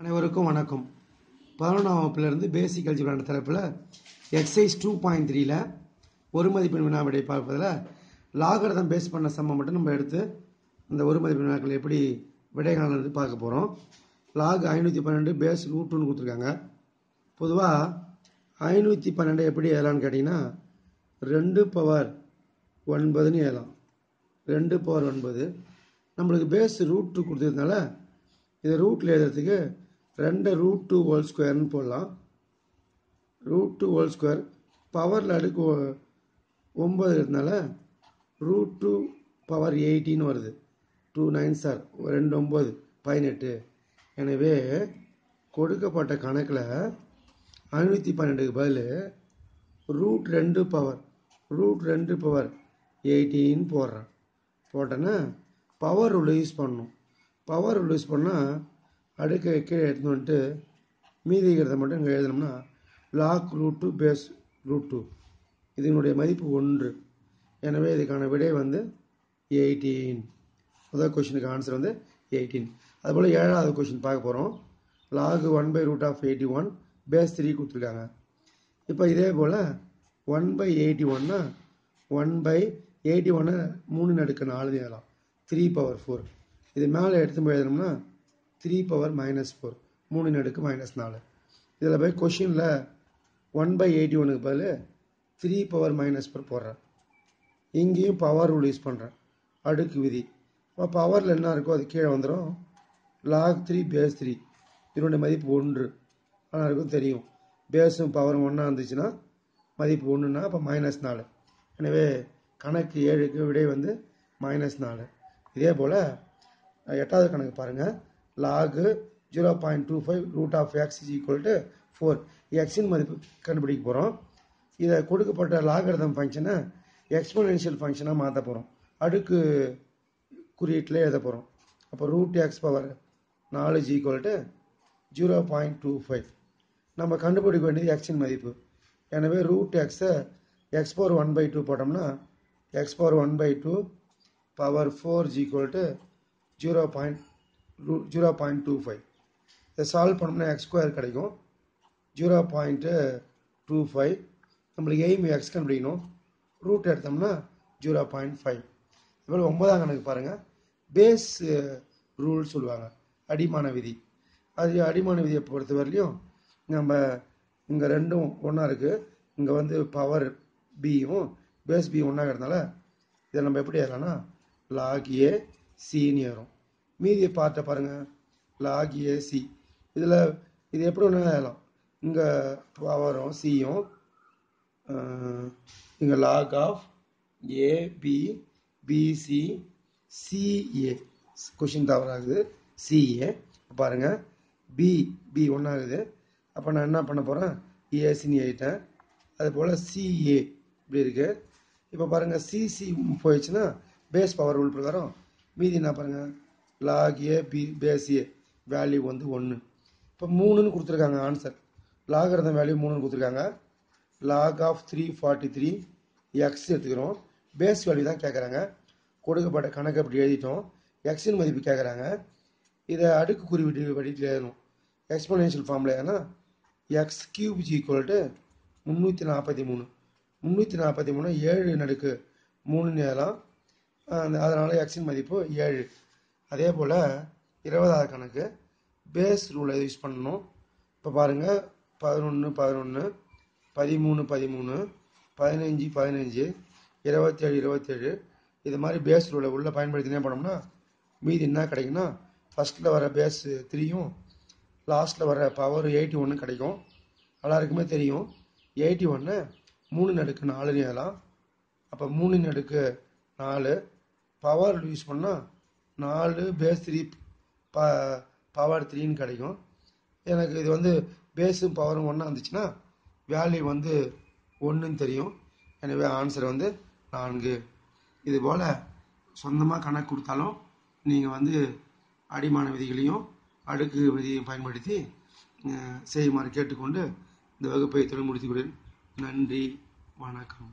அனைவருக்கும் வணக்கம். பதினொன்றாம் வகுப்பிலிருந்து பேசிக் அல்ஜிப்ரான தலைப்பில் எக்ஸைஸ் டூ பாயிண்ட் த்ரீல ஒரு மதிப்பெண் வினா விடை பார்ப்பதில் லாகரதம் பேஸ் பண்ண சம்மம் மட்டும் நம்ம எடுத்து இந்த ஒரு மதிப்பெண் வினாக்கள் எப்படி விடை பார்க்க போகிறோம் லாக் ஐநூற்றி பன்னெண்டு பேஸ் ரூட்டுன்னு கொடுத்துருக்காங்க. பொதுவாக ஐநூற்றி பன்னெண்டு எப்படி ஏலான்னு கேட்டிங்கன்னா ரெண்டு பவர் ஒன்பதுன்னு ஏறலாம் ரெண்டு பவர் ஒன்பது. நம்மளுக்கு பேஸ் ரூட் டூ கொடுத்ததுனால இதை ரூட்டில் எழுதுறதுக்கு ரெண்டு ரூட் டூ ஹோல் ஸ்கொயர்னு போடலாம். ரூட் டூ ஹோல் ஸ்கொயர் பவரில் அடுக்கு ஒம்பது இருக்கிறதுனால ரூட் டூ பவர் எயிட்டின்னு வருது. டூ நைன் சார் ரெண்டு ஒம்பது பதினெட்டு. எனவே கொடுக்கப்பட்ட கணக்கில் ஐநூற்றி பன்னெண்டுக்கு பதில் ரூட் ரெண்டு பவர் ரூட் ரெண்டு பவர் எயிட்டின்னு போடுறேன். போட்டேன்னா பவர் ரூல் யூஸ் பண்ணணும் பவர் ரூல் யூஸ் பண்ணால் அடுக்கை கீழே எடுத்துன்னு வந்துட்டு மீதி இருக்கிறத மட்டும் இங்கே எழுதணும்னா log root two base root two இதனுடைய மதிப்பு ஒன்று. எனவே இதுக்கான விடை வந்து எயிட்டீன் முதல் கொஷினுக்கு ஆன்சர் வந்து எயிட்டீன் அதுபோல் ஏழாவது கொஷின் பார்க்க போகிறோம் log one by root of eighty one base three கொடுத்துருக்காங்க. இப்போ இதே போல் ஒன் பை எயிட்டி ஒன்னா ஒன் பை எயிட்டி ஒன்னை மூணு நடுக்க நாலு எழுதலாம். த்ரீ பவர் ஃபோர் இது மேலே எடுத்து போய் எழுதணும்னா த்ரீ பவர் மைனஸ் ஃபோர் மூணு நடுக்கு மைனஸ் நாலு. இதில் போய் கொஷினில் ஒன் பை எயிட்டி ஒனுக்கு பதில் த்ரீ பவர் மைனஸ் ஃபோர் போடுறேன் இங்கேயும் பவர் ரூல் யூஸ் பண்ணுறேன் அடுக்கு விதி. அப்போ பவரில் என்ன இருக்கோ அது கீழே வந்துடும் லாக் த்ரீ பேஸ் த்ரீ இதனுடைய மதிப்பு ஒன்று. ஆனால் இருக்கும் தெரியும். பேஸும் பவரும் ஒன்றா இருந்துச்சுன்னா மதிப்பு ஒன்றுனா அப்போ மைனஸ் நாலு. எனவே கணக்கு ஏழுக்கு விடை வந்து மைனஸ் நாலு. இதே போல் எட்டாவது கணக்கு பாருங்கள் log zero point two five root of X is equal to four எக்ஸின் மதிப்பு கண்டுபிடிக்க போகிறோம் இதை கொடுக்கப்பட்ட லாகரதம் ஃபங்க்ஷனை எக்ஸ்போனென்ஷியல் ஃபங்க்ஷனாக மாற்ற போகிறோம் அடுக்கு குறியீட்டில் எழுத போகிறோம் அப்போ ரூட் எக்ஸ் பவர் நாலு G equal to zero point two five நம்ம கண்டுபிடிக்க வேண்டியது எக்ஸின் மதிப்பு. எனவே ரூட் எக்ஸை X power one by two போட்டோம்னா X power one by two power four G equal to zero point zero point two five இதை சால்வ் பண்ணோம்னா எக்ஸ் ஸ்கொயர் கிடைக்கும். ஜீரோ பாயிண்ட்டு டூ ஃபைவ் நம்மளுக்கு எய்ம் எக்ஸ் கண்டுபிடிக்கணும். Root எடுத்தோம்னா zero point five இதுபோல் ஒன்பதாம் கணக்கு பாருங்கள் பேஸ் ரூல் uh, சொல்லுவாங்க. அடிமான விதி. அது அடிமான விதியை பொறுத்த வரையிலையும் நம்ம இங்கே ரெண்டும் ஒன்றா இருக்குது இங்கே வந்து பவர் பியும் பேஸ் பி ஒன்றா இருக்கிறதுனால இதை நம்ம எப்படி ஏறலாம்னா லாக் ஏ சீனியரும் மீதியை பார்த்த பார்ட்டை பாருங்கள் லாக் ஏசி சி. இதில் இது எப்படி ஒன்றா ஏறலாம் இங்கே பவரும் சியும் இங்கே log of A B B C C A question தவறாகுது. சிஏ பாருங்கள் பி பி ஒன்றாகுது அப்போ நான் என்ன பண்ண போகிறேன் ஏசின்னு ஆகிட்டேன் அது போல் சிஏ இப்படி இருக்குது இப்போ பாருங்கள் சிசி போயிடுச்சுன்னா பேஸ் பவர் ரூல் பிரகாரம் மீதி என்ன பாருங்கள் லாக் ஏ பி பேசிய வேல்யூ வந்து ஒன்று இப்போ மூணுன்னு கொடுத்துருக்காங்க ஆன்சர் லாகரதம் வேல்யூ மூணுன்னு கொடுத்துருக்காங்க. Log of three forty three x எடுத்துக்கிறோம். பேஸ் வேல்யூ தான் கேட்குறாங்க கொடுக்கப்பட்ட கணக்கு அப்படி எழுதிட்டோம். எக்ஸின் மதிப்பு கேட்குறாங்க இதை அடுக்கு குறிவிட்டு வடிவில் எழுதணும். எக்ஸ்போனென்ஷியல் ஃபார்மில் ஏன்னா எக்ஸ் கியூப் ஜி ஈக்குவல் டு முந்நூற்றி நாற்பத்தி மூணு. முந்நூற்றி நாற்பத்தி மூணு ஏழு நடுக்கு மூணுன்னு எழுதலாம். அந்த- அதனால் எக்ஸின் மதிப்பு ஏழு. அதே போல் இருபதாவது கணக்கு பேஸ் ரூலை யூஸ் பண்ணணும். இப்போ பாருங்கள் பதினொன்று பதினொன்று பதிமூணு பதிமூணு பதினஞ்சு பதினஞ்சு இருபத்தேழு இருபத்தேழு இது மாதிரி பேஸ் ரூலை உள்ளே பயன்படுத்தினே போனோம்னா மீதி என்ன கிடைக்குன்னா ஃபஸ்ட்டில் வர பேஸ் த்ரீயும் லாஸ்ட்டில் வர பவர் எயிட்டி ஒன்று கிடைக்கும். எல்லாருக்குமே தெரியும். எயிட்டி ஒன்று மூணு நடுக்கு நாலுன்னு எழுதலாம். அப்போ மூணு நடுக்கு நாலு. பவர் யூஸ் பண்ணால் நாலு பேஸ் த்ரீ ப பவர் த்ரீன்னு கிடைக்கும். எனக்கு இது வந்து பேஸும் பவரும் ஒன்றா இருந்துச்சுன்னா வேல்யூ வந்து ஒன்றுன்னு தெரியும். எனவே ஆன்சர் வந்து நான்கு. இது போல் சொந்தமாக கணக்கு கொடுத்தாலும் நீங்கள் வந்து அடிமான விதிகளையும் அடுக்கு விதியையும் பயன்படுத்தி செய்யுமாறு கேட்டுக்கொண்டு இந்த வகுப்பை தொழில் முடித்துக் கொள்கிறேன். நன்றி. வணக்கம்.